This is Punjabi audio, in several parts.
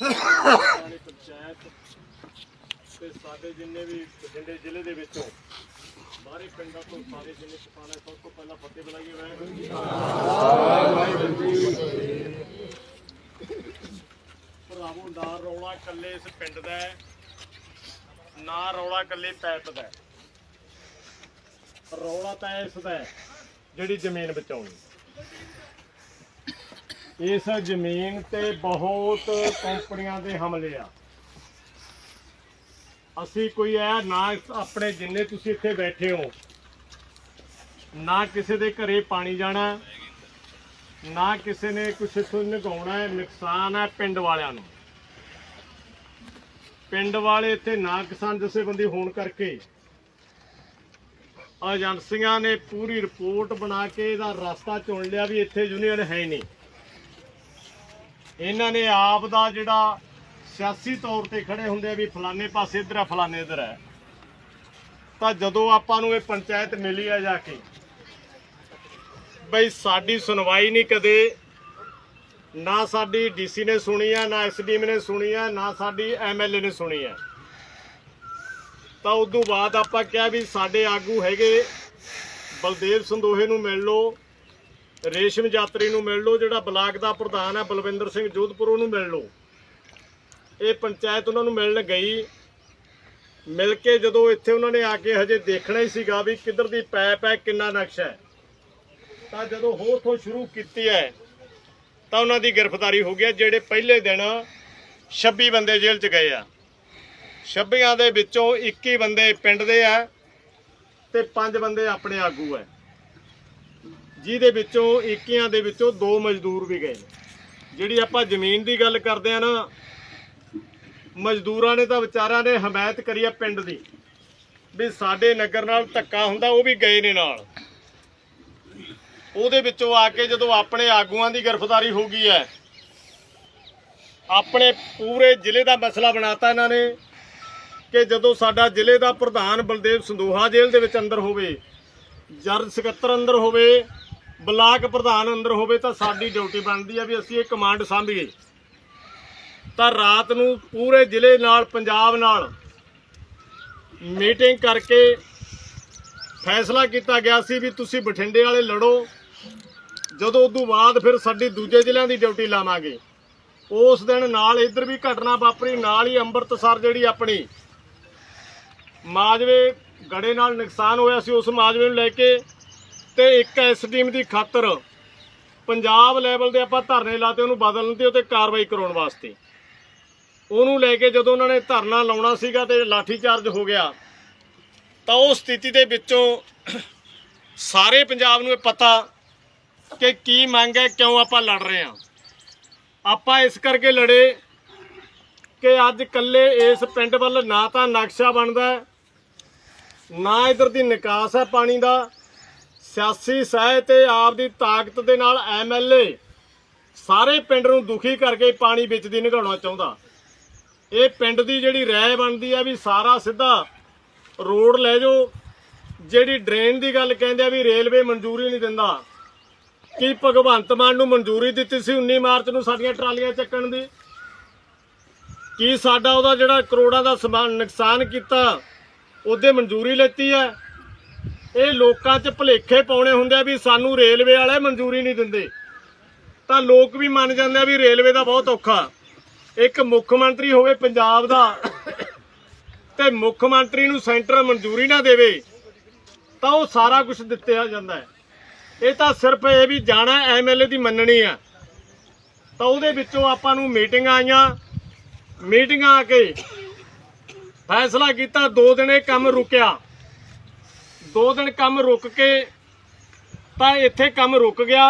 ਸਾਡੀ ਪੰਚਾਇਤ ਤੇ ਸਾਡੇ ਜਿੰਨੇ ਵੀ ਬਠਿੰਡੇ ਜ਼ਿਲ੍ਹੇ ਦੇ ਵਿੱਚੋਂ ਬਾਹਰੇ ਪਿੰਡਾਂ ਤੋਂ ਸਾਰੇ ਜਿੰਨੇ ਕਿਸਾਨ ਹੈ, ਸਭ ਤੋਂ ਪਹਿਲਾਂ ਫਤਿਹ ਬੁਲਾਈਏ ਵਾਹਿਗੁਰੂ ਜੀ ਭਰਾਵੋ, ਨਾ ਰੌਲਾ ਇਕੱਲੇ ਇਸ ਪਿੰਡ ਦਾ ਹੈ, ਨਾ ਰੌਲਾ ਇਕੱਲੇ ਪੈਪ ਦਾ ਹੈ। ਰੌਲਾ ਤਾਂ ਇਸ ਦਾ ਹੈ, ਜਿਹੜੀ ਜ਼ਮੀਨ ਬਚਾਉਣੀ। ਇਸ ਜ਼ਮੀਨ ਤੇ ਬਹੁਤ ਕੰਪਨੀਆਂ ਦੇ ਹਮਲੇ ਆ। ਅਸੀਂ ਕੋਈ ਐ ਨਾ ਆਪਣੇ ਜਿੰਨੇ ਤੁਸੀਂ ਇੱਥੇ ਬੈਠੇ ਹੋ, ਨਾ ਕਿਸੇ ਦੇ ਘਰੇ ਪਾਣੀ ਜਾਣਾ, ਨਾ ਕਿਸੇ ਨੇ ਕੁਛ ਇੱਥੋਂ ਨਿਗਾਉਣਾ ਹੈ, ਨੁਕਸਾਨ ਹੈ ਪਿੰਡ ਵਾਲਿਆਂ ਨੂੰ। ਪਿੰਡ ਵਾਲੇ ਇੱਥੇ ਨਾ ਕਿਸਾਨ ਜਥੇਬੰਦੀ ਹੋਣ ਕਰਕੇ ਏਜੰਸੀਆਂ ਨੇ ਪੂਰੀ ਰਿਪੋਰਟ ਬਣਾ ਕੇ ਇਹਦਾ ਰਸਤਾ ਚੁਣ ਲਿਆ ਵੀ ਇੱਥੇ ਯੂਨੀਅਨ ਹੈ ਹੀ ਨਹੀਂ। ਇਹਨਾਂ ਨੇ ਆਪ ਦਾ ਜਿਹੜਾ ਸਿਆਸੀ ਤੌਰ ਤੇ ਖੜੇ ਹੁੰਦੇ ਆ ਵੀ ਫਲਾਣੇ ਪਾਸੇ ਇਧਰ ਆ, ਫਲਾਣੇ ਇਧਰ ਹੈ ਤਾਂ ਜਦੋਂ ਆਪਾਂ ਨੂੰ ਇਹ ਪੰਚਾਇਤ ਮਿਲੀ ਆ ਜਾ ਕੇ, ਬਈ ਸਾਡੀ ਸੁਣਵਾਈ ਨਹੀਂ ਕਦੇ, ਨਾ ਸਾਡੀ ਡੀਸੀ ਨੇ ਸੁਣੀ ਆ, ਨਾ ਐਸਡੀਐਮ ਨੇ ਸੁਣੀ ਆ, ਨਾ ਸਾਡੀ ਐਮਐਲਏ ਨੇ ਸੁਣੀ ਆ। ਤਾਂ ਉਦੋਂ ਬਾਅਦ ਆਪਾਂ ਕਿਹਾ ਵੀ ਸਾਡੇ ਆਗੂ ਹੈਗੇ, ਬਲਦੇਵ ਸੰਦੋਹੇ ਨੂੰ ਮਿਲ ਲਓ ਰੇਸ਼ਮ ਯਾਤਰੀ ਨੂੰ ਮਿਲ ਲਓ, ਜਿਹੜਾ ਬਲਾਕ ਦਾ ਪ੍ਰਧਾਨ ਹੈ, ਬਲਵਿੰਦਰ ਸਿੰਘ ਜੋਧਪੁਰ ਉਹਨੂੰ ਮਿਲ ਲਓ। ਇਹ ਪੰਚਾਇਤ ਉਹਨਾਂ ਨੂੰ ਮਿਲਣ ਗਈ। ਮਿਲ ਕੇ ਜਦੋਂ ਇੱਥੇ ਉਹਨਾਂ ਨੇ ਆ ਕੇ ਹਜੇ ਦੇਖਣਾ ਹੀ ਸੀਗਾ ਵੀ ਕਿੱਧਰ ਦੀ ਪੈਪ ਹੈ, ਕਿੰਨਾ ਨਕਸ਼ਾ ਹੈ। ਤਾਂ ਜਦੋਂ ਹੋ ਸ਼ੁਰੂ ਕੀਤੀ ਹੈ, ਤਾਂ ਉਹਨਾਂ ਦੀ ਗ੍ਰਿਫਤਾਰੀ ਹੋ ਗਿਆ ਜਿਹੜੇ ਪਹਿਲੇ ਦਿਨ 26 ਬੰਦੇ ਜੇਲ੍ਹ 'ਚ ਗਏ ਆ। 26 ਦੇ ਵਿੱਚੋਂ 21 ਬੰਦੇ ਪਿੰਡ ਦੇ ਆ ਤੇ 5 ਬੰਦੇ ਆਪਣੇ ਆਗੂ ਹੈ ਜਿਹਦੇ ਵਿੱਚੋਂ 21 ਦੇ ਵਿੱਚੋਂ ਦੋ ਮਜ਼ਦੂਰ ਵੀ ਗਏ ਜਿਹੜੀ ਆਪਾਂ ਜ਼ਮੀਨ ਦੀ ਗੱਲ ਕਰਦੇ ਆ ਨਾ, ਮਜ਼ਦੂਰਾਂ ਨੇ ਤਾਂ ਵਿਚਾਰਿਆਂ ਨੇ ਹਮਾਇਤ ਕਰੀ ਆ ਪਿੰਡ ਦੀ। ਵੀ ਸਾਡੇ ਨਗਰ ਨਾਲ ਧੱਕਾ ਹੁੰਦਾ, ਉਹ ਵੀ ਗਏ ਨੇ ਨਾਲ। ਉਹਦੇ ਵਿੱਚੋਂ ਆ ਕੇ ਜਦੋਂ ਆਪਣੇ ਆਗੂਆਂ ਦੀ ਗ੍ਰਿਫਤਾਰੀ ਹੋ ਗਈ ਹੈ, ਆਪਣੇ ਪੂਰੇ ਜ਼ਿਲ੍ਹੇ ਦਾ ਮਸਲਾ ਬਣਾਤਾ ਇਹਨਾਂ ਨੇ ਕਿ ਜਦੋਂ ਸਾਡਾ ਜ਼ਿਲ੍ਹੇ ਦਾ ਪ੍ਰਧਾਨ ਬਲਦੇਵ ਸੰਦੋਹਾ ਜੇਲ੍ਹ ਦੇ ਵਿੱਚ ਅੰਦਰ ਹੋਵੇ ਜਰ ਸਕੱਤਰ ਅੰਦਰ ਹੋਵੇ ਬਲਾਕ ਪ੍ਰਧਾਨ ਅੰਦਰ ਹੋਵੇ ਤਾਂ ਸਾਡੀ ਡਿਊਟੀ ਬਣਦੀ ਆ ਵੀ ਅਸੀਂ ਇਹ ਕਮਾਂਡ ਸਾਂਭੀਏ। ਤਾਂ ਰਾਤ ਨੂੰ ਪੂਰੇ ਜ਼ਿਲ੍ਹੇ ਨਾਲ, ਪੰਜਾਬ ਨਾਲ ਮੀਟਿੰਗ ਕਰਕੇ ਫੈਸਲਾ ਕੀਤਾ ਗਿਆ ਸੀ ਵੀ ਤੁਸੀਂ ਬਠਿੰਡੇ ਵਾਲੇ ਲੜੋ। ਜਦੋਂ ਉਦੋਂ ਬਾਅਦ ਫਿਰ ਸਾਡੀ ਦੂਜੇ ਜ਼ਿਲ੍ਹਿਆਂ ਦੀ ਡਿਊਟੀ ਲਾਵਾਂਗੇ। ਉਸ ਦਿਨ ਨਾਲ ਇੱਧਰ ਵੀ ਘਟਨਾ ਵਾਪਰੀ, ਨਾਲ ਹੀ ਅੰਮ੍ਰਿਤਸਰ ਜਿਹੜੀ ਆਪਣੀ ਮਾਜਵੇ ਗੜੇ ਨਾਲ ਨੁਕਸਾਨ ਹੋਇਆ ਸੀ, ਉਸ ਮਾਜਵੇ ਨੂੰ ਲੈ ਕੇ ਤੇ ਇੱਕ ਐਸਡੀਐਮ ਦੀ ਖਾਤਰ ਪੰਜਾਬ ਲੈਵਲ ਦੇ ਆਪਾਂ ਧਰਨੇ ਲਾਤੇ, ਉਹਨੂੰ ਬਦਲਣ ਤੇ ਉਤੇ ਕਾਰਵਾਈ ਕਰਾਉਣ ਵਾਸਤੇ। ਉਹਨੂੰ ਲੈ ਕੇ ਜਦੋਂ ਉਹਨਾਂ ਨੇ ਧਰਨਾ ਲਾਉਣਾ ਸੀਗਾ ਤੇ ਲਾਠੀ ਚਾਰਜ ਹੋ ਗਿਆ, ਤਾਂ ਉਹ ਸਥਿਤੀ ਦੇ ਵਿੱਚੋਂ ਸਾਰੇ ਪੰਜਾਬ ਨੂੰ ਇਹ ਪਤਾ ਕਿ ਕੀ ਮੰਗ ਹੈ, ਕਿਉਂ ਆਪਾਂ ਲੜ ਰਹੇ ਹਾਂ। ਆਪਾਂ ਇਸ ਕਰਕੇ ਲੜੇ ਕਿ ਅੱਜ ਕੱਲੇ ਇਸ ਪਿੰਡ ਵੱਲ ਨਾ ਤਾਂ ਨਕਸ਼ਾ ਬਣਦਾ ਨਾ ਇਧਰ ਦੀ ਨਿਕਾਸ ਹੈ ਪਾਣੀ ਦਾ ਸਿਆਸੀ ਸਹਿ ਤੇ ਆਪ ਦੀ ਤਾਕਤ ਦੇ ਨਾਲ ਐਮਐਲਏ ਸਾਰੇ ਪਿੰਡ ਨੂੰ ਦੁਖੀ ਕਰਕੇ ਪਾਣੀ ਵਿੱਚ ਦੀ ਨਿਗਾਉਣਾ ਚਾਹੁੰਦਾ। ਇਹ ਪਿੰਡ ਦੀ ਜਿਹੜੀ ਰਾਏ ਬਣਦੀ ਆ ਵੀ ਸਾਰਾ ਸਿੱਧਾ ਰੋਡ ਲੈ ਜਾਓ। ਜਿਹੜੀ ਡਰੇਨ ਦੀ ਗੱਲ ਕਹਿੰਦੇ ਆ ਵੀ ਰੇਲਵੇ ਮਨਜ਼ੂਰੀ ਨਹੀਂ ਦਿੰਦਾ। ਕੀ ਭਗਵੰਤ ਮਾਨ ਨੂੰ ਮਨਜ਼ੂਰੀ ਦਿੱਤੀ ਸੀ 19 ਮਾਰਚ ਨੂੰ ਸਾਡੀਆਂ ਟਰਾਲੀਆਂ ਚੱਕਣ ਦੀ? ਕੀ ਸਾਡਾ ਉਹਦਾ ਜਿਹੜਾ ਕਰੋੜਾਂ ਦਾ ਸਮਾਨ ਨੁਕਸਾਨ ਕੀਤਾ, ਉਹਦੇ ਮਨਜ਼ੂਰੀ ਲੈਤੀ ਹੈ ਇਹ ਲੋਕਾਂ 'ਚ ਭੁਲੇਖੇ ਪਾਉਣੇ ਹੁੰਦੇ ਆ ਵੀ ਸਾਨੂੰ ਰੇਲਵੇ ਵਾਲੇ ਮਨਜ਼ੂਰੀ ਨਹੀਂ ਦਿੰਦੇ। ਤਾਂ ਲੋਕ ਵੀ ਮੰਨ ਜਾਂਦੇ ਆ ਵੀ ਰੇਲਵੇ ਦਾ ਬਹੁਤ ਔਖਾ। ਇੱਕ ਮੁੱਖ ਮੰਤਰੀ ਹੋਵੇ ਪੰਜਾਬ ਦਾ ਤੇ ਮੁੱਖ ਮੰਤਰੀ ਨੂੰ ਸੈਂਟਰ ਮਨਜ਼ੂਰੀ ਨਾ ਦੇਵੇ, ਤਾਂ ਉਹ ਸਾਰਾ ਕੁਝ ਦਿੱਤਿਆ ਜਾਂਦਾ ਇਹ ਤਾਂ ਸਿਰਫ ਇਹ ਵੀ ਜਾਣਾ ਐਮਐਲਏ ਦੀ ਮੰਨਣੀ ਆ। ਤਾਂ ਉਹਦੇ ਵਿੱਚੋਂ ਆਪਾਂ ਨੂੰ ਮੀਟਿੰਗਾਂ ਆਈਆਂ। ਮੀਟਿੰਗਾਂ ਆ ਕੇ ਫੈਸਲਾ ਕੀਤਾ, ਦੋ ਦਿਨ ਇਹ ਕੰਮ ਰੁਕਿਆ। ਦੋ ਦਿਨ ਕੰਮ ਰੁਕ ਕੇ ਤਾਂ ਇੱਥੇ ਕੰਮ ਰੁਕ ਗਿਆ।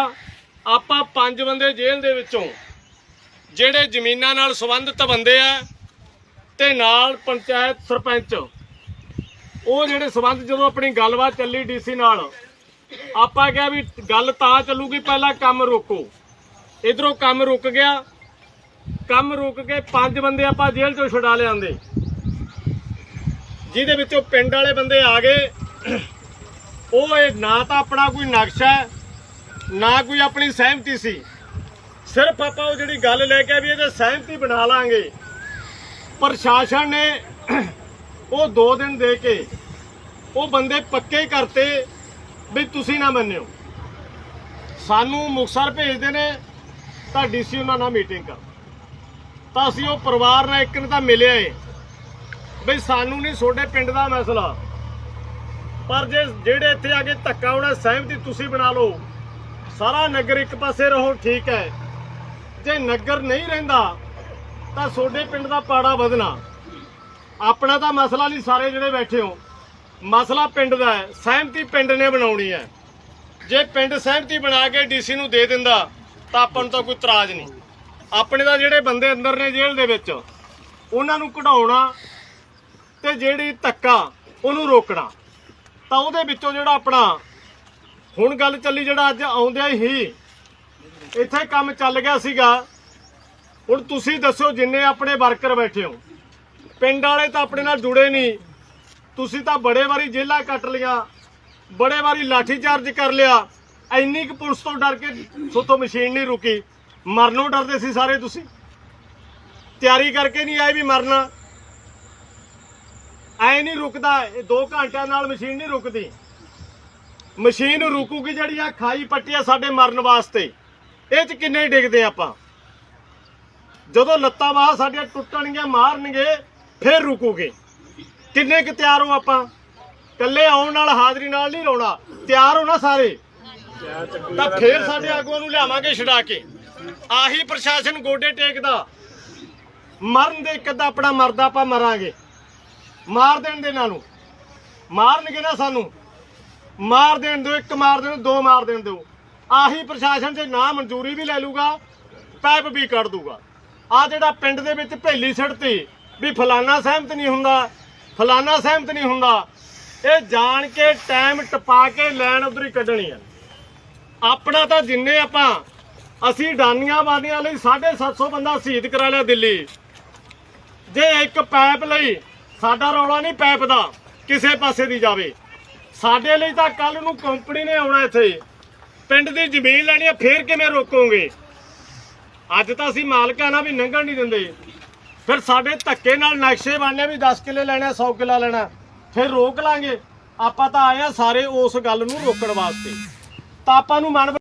ਆਪਾਂ ਪੰਜ ਬੰਦੇ ਜੇਲ੍ਹ ਦੇ ਵਿੱਚੋਂ, ਜਿਹੜੇ ਜ਼ਮੀਨਾਂ ਨਾਲ ਸੰਬੰਧਿਤ ਬੰਦੇ ਆ ਤੇ ਨਾਲ ਪੰਚਾਇਤ ਸਰਪੰਚ। ਉਹ ਜਿਹੜੇ ਸੰਬੰਧ ਜਦੋਂ ਆਪਣੀ ਗੱਲਬਾਤ ਚੱਲੀ ਡੀਸੀ ਨਾਲ, ਆਪਾਂ ਕਿਹਾ ਵੀ ਗੱਲ ਤਾਂ ਚੱਲੂਗੀ, ਪਹਿਲਾਂ ਕੰਮ ਰੋਕੋ। ਇਧਰੋਂ ਕੰਮ ਰੁਕ ਗਿਆ। ਕੰਮ ਰੁਕ ਕੇ ਪੰਜ ਬੰਦੇ ਆਪਾਂ ਜੇਲ੍ਹ ਚੋਂ ਛੁਡਾ ਲਿਆਂਦੇ। ਜਿਹਦੇ ਵਿੱਚੋਂ ਪਿੰਡ ਵਾਲੇ ਬੰਦੇ ਆ ਗਏ। ਉਹ ਇਹ ਨਾ ਤਾਂ ਆਪਣਾ ਕੋਈ ਨਕਸ਼ਾ ਹੈ, ਨਾ ਕੋਈ ਆਪਣੀ ਸਹਿਮਤੀ ਸੀ। ਸਿਰਫ ਆਪਾਂ ਉਹ ਜਿਹੜੀ ਗੱਲ ਲੈ ਕੇ ਵੀ ਇਹਦੇ ਸਹਿਮਤੀ ਬਣਾ ਲਾਂਗੇ। ਪ੍ਰਸ਼ਾਸਨ ਨੇ ਉਹ 2 ਦਿਨ ਦੇ ਕੇ ਉਹ ਬੰਦੇ ਪੱਕੇ ਕਰਤੇ ਵੀ ਤੁਸੀਂ ਨਾ ਮੰਨਿਓ। ਸਾਨੂੰ ਮੁਕਸਰ ਭੇਜਦੇ ਨੇ ਤਾਂ ਡੀਸੀ ਉਹਨਾਂ ਨਾਲ ਮੀਟਿੰਗ ਕਰ ਤਾਂ ਅਸੀਂ ਉਹ ਪਰਿਵਾਰ ਨਾਲ ਇੱਕ ਨੂੰ ਤਾਂ ਮਿਲਿਆ ਏ। ਬਈ ਸਾਨੂੰ ਨਹੀਂ ਤੁਹਾਡੇ ਪਿੰਡ ਦਾ ਮਸਲਾ। ਪਰ ਜੇ ਜਿਹੜੇ ਇੱਥੇ ਆ ਕੇ ਧੱਕਾ ਹੋਣਾ, ਸਹਿਮਤੀ ਤੁਸੀਂ ਬਣਾ ਲਓ। ਸਾਰਾ ਨਗਰ ਇੱਕ ਪਾਸੇ ਰਹੋ, ਠੀਕ ਹੈ। ਜੇ ਨਗਰ ਨਹੀਂ ਰਹਿੰਦਾ, ਤਾਂ ਤੁਹਾਡੇ ਪਿੰਡ ਦਾ ਪਾੜਾ ਵਧਣਾ। ਆਪਣਾ ਤਾਂ ਮਸਲਾ ਨਹੀਂ, ਸਾਰੇ ਜਿਹੜੇ ਬੈਠੇ ਹੋ। ਮਸਲਾ ਪਿੰਡ ਦਾ ਹੈ, ਸਹਿਮਤੀ ਪਿੰਡ ਨੇ ਬਣਾਉਣੀ ਹੈ। ਜੇ ਪਿੰਡ ਸਹਿਮਤੀ ਬਣਾ ਕੇ ਡੀਸੀ ਨੂੰ ਦੇ ਦਿੰਦਾ, ਤਾਂ ਆਪਾਂ ਨੂੰ ਤਾਂ ਕੋਈ ਇਤਰਾਜ਼ ਨਹੀਂ। ਆਪਣੇ ਦਾ ਜਿਹੜੇ ਬੰਦੇ ਅੰਦਰ ਨੇ ਜੇਲ੍ਹ ਦੇ ਵਿੱਚ, ਉਹਨਾਂ ਨੂੰ ਕਢਾਉਣਾ ਤੇ ਜਿਹੜੀ ਧੱਕਾ, ਉਹਨੂੰ ਰੋਕਣਾ। ਤਾਂ ਉਹਦੇ ਵਿੱਚੋਂ ਜਿਹੜਾ ਆਪਣਾ ਹੁਣ ਗੱਲ ਚੱਲੀ ਜਿਹੜਾ ਅੱਜ ਆਉਂਦਿਆਂ ਹੀ ਇੱਥੇ ਕੰਮ ਚੱਲ ਗਿਆ ਸੀਗਾ। ਹੁਣ ਤੁਸੀਂ ਦੱਸੋ ਜਿੰਨੇ ਆਪਣੇ ਵਰਕਰ ਬੈਠੇ ਹੋ। ਪਿੰਡ ਵਾਲੇ ਤਾਂ ਆਪਣੇ ਨਾਲ ਜੁੜੇ ਨਹੀਂ। ਤੁਸੀਂ ਤਾਂ ਬੜੇ ਵਾਰੀ ਜੇਲਾਂ ਕੱਟ ਲਿਆ ਬੜੇ ਵਾਰੀ ਲਾਠੀ ਚਾਰਜ ਕਰ ਲਿਆ। ਇੰਨੀ ਕੁ ਪੁਲਿਸ ਤੋਂ ਡਰ ਕੇ ਸੋਤੋਂ ਮਸ਼ੀਨ ਨਹੀਂ ਰੁਕੀ। ਮਰਨੋਂ ਡਰਦੇ ਸੀ ਸਾਰੇ ਤੁਸੀਂ। ਤਿਆਰੀ ਕਰਕੇ ਨਹੀਂ ਆਏ ਵੀ ਮਰਨਾ। ਐ ਨਹੀਂ ਰੁਕਦਾ 2 ਘੰਟਿਆਂ ਨਾਲ ਮਸ਼ੀਨ ਨਹੀਂ ਰੁਕਦੀ। ਮਸ਼ੀਨ ਰੁਕੂਗੀ ਜਿਹੜੀ ਆ, ਖਾਈ ਪੱਟੀ ਆ ਸਾਡੇ ਮਰਨ ਵਾਸਤੇ। ਇਹ ਚ ਕਿੰਨੇ ਡਿੱਗਦੇ ਆਪਾਂ। ਜਦੋਂ ਲੱਤਾਂ ਬਾਹਾਂ ਸਾਡੀਆਂ ਟੁੱਟਣਗੀਆਂ, ਮਾਰਨਗੇ, ਫਿਰ ਰੁਕੂਗੇ। ਕਿੰਨੇ ਕੁ ਤਿਆਰ ਹੋ ਆਪਾਂ? ਕੱਲੇ ਆਉਣ ਨਾਲ, ਹਾਜ਼ਰੀ ਨਾਲ ਨਹੀਂ ਰੋਣਾ। ਤਿਆਰ ਹੋ ਨਾ ਸਾਰੇ? ਤਾਂ ਫੇਰ ਸਾਡੇ ਆਗੂਆਂ ਨੂੰ ਲਿਆਵਾਂਗੇ ਛਡਾ ਕੇ। ਆਹੀ ਪ੍ਰਸ਼ਾਸਨ ਗੋਡੇ ਟੇਕਦਾ। ਮਰਨ ਦੇ ਇੱਕ ਅੱਧਾ ਆਪਣਾ ਮਰਦਾ ਆਪਾਂ ਮਰਾਂਗੇ। ਮਾਰ ਦੇਣ ਦੇ ਇਹਨਾਂ ਨੂੰ ਮਾਰਨਗੇ ਨਾ ਸਾਨੂੰ। ਮਾਰ ਦੇਣ ਦਿਓ, ਇੱਕ ਮਾਰ ਦੇਣ ਦੋ ਮਾਰ ਦੇਣ ਦਿਓ। ਆਹੀ ਪ੍ਰਸ਼ਾਸਨ ਜੇ ਨਾ ਮਨਜ਼ੂਰੀ ਵੀ ਲੈ ਲੂਗਾ, ਪੈਪ ਵੀ ਕੱਢ ਦੂਗਾ। ਆ ਜਿਹੜਾ ਪਿੰਡ ਦੇ ਵਿੱਚ ਭੇਲੀ ਸੜਤੀ ਵੀ ਫਲਾਨਾ ਸਹਿਮਤ ਨਹੀਂ ਹੁੰਦਾ, ਫਲਾਨਾ ਸਹਿਮਤ ਨਹੀਂ ਹੁੰਦਾ, ਇਹ ਜਾਣ ਕੇ ਟਾਈਮ ਟਪਾ ਕੇ ਲੈਣ ਉਧਰ ਹੀ ਕੱਢਣੀ ਆ। ਆਪਣਾ ਤਾਂ ਜਿੰਨੇ ਆਪਾਂ, ਅਸੀਂ ਡਾਨੀਆਂ ਵਾਦੀਆਂ ਲਈ 750 ਬੰਦਾ ਸ਼ਹੀਦ ਕਰਾ ਲਿਆ ਦਿੱਲੀ। ਜੇ ਇੱਕ ਪੈਪ ਲਈ ਸਾਡਾ ਰੌਲਾ ਨਹੀਂ ਪੈਪ ਦਾ ਕਿਸੇ ਪਾਸੇ ਦੀ ਜਾਵੇ। ਸਾਡੇ ਲਈ ਤਾਂ ਕੱਲ ਨੂੰ ਕੰਪਨੀ ਨੇ ਆਉਣਾ ਇੱਥੇ। ਪਿੰਡ ਦੀ ਜ਼ਮੀਨ ਲੈਣੀ ਆ, ਫੇਰ ਕਿਵੇਂ ਰੋਕੋਗੇ? ਅੱਜ ਤਾਂ ਅਸੀਂ ਮਾਲਕਾਂ ਨਾਲ ਵੀ ਲੰਘਣ ਨਹੀਂ ਦਿੰਦੇ। ਫਿਰ ਸਾਡੇ ਧੱਕੇ ਨਾਲ ਨਕਸ਼ੇ ਬਣਨੇ ਵੀ 10 ਕਿੱਲੇ ਲੈਣਾ 100 ਕਿੱਲਾ ਲੈਣਾ। ਫਿਰ ਰੋਕ ਲਾਂਗੇ। ਆਪਾਂ ਤਾਂ ਆਏ ਆ ਸਾਰੇ ਉਸ ਗੱਲ ਨੂੰ ਰੋਕਣ ਵਾਸਤੇ। ਤਾਂ ਆਪਾਂ ਨੂੰ ਮਨ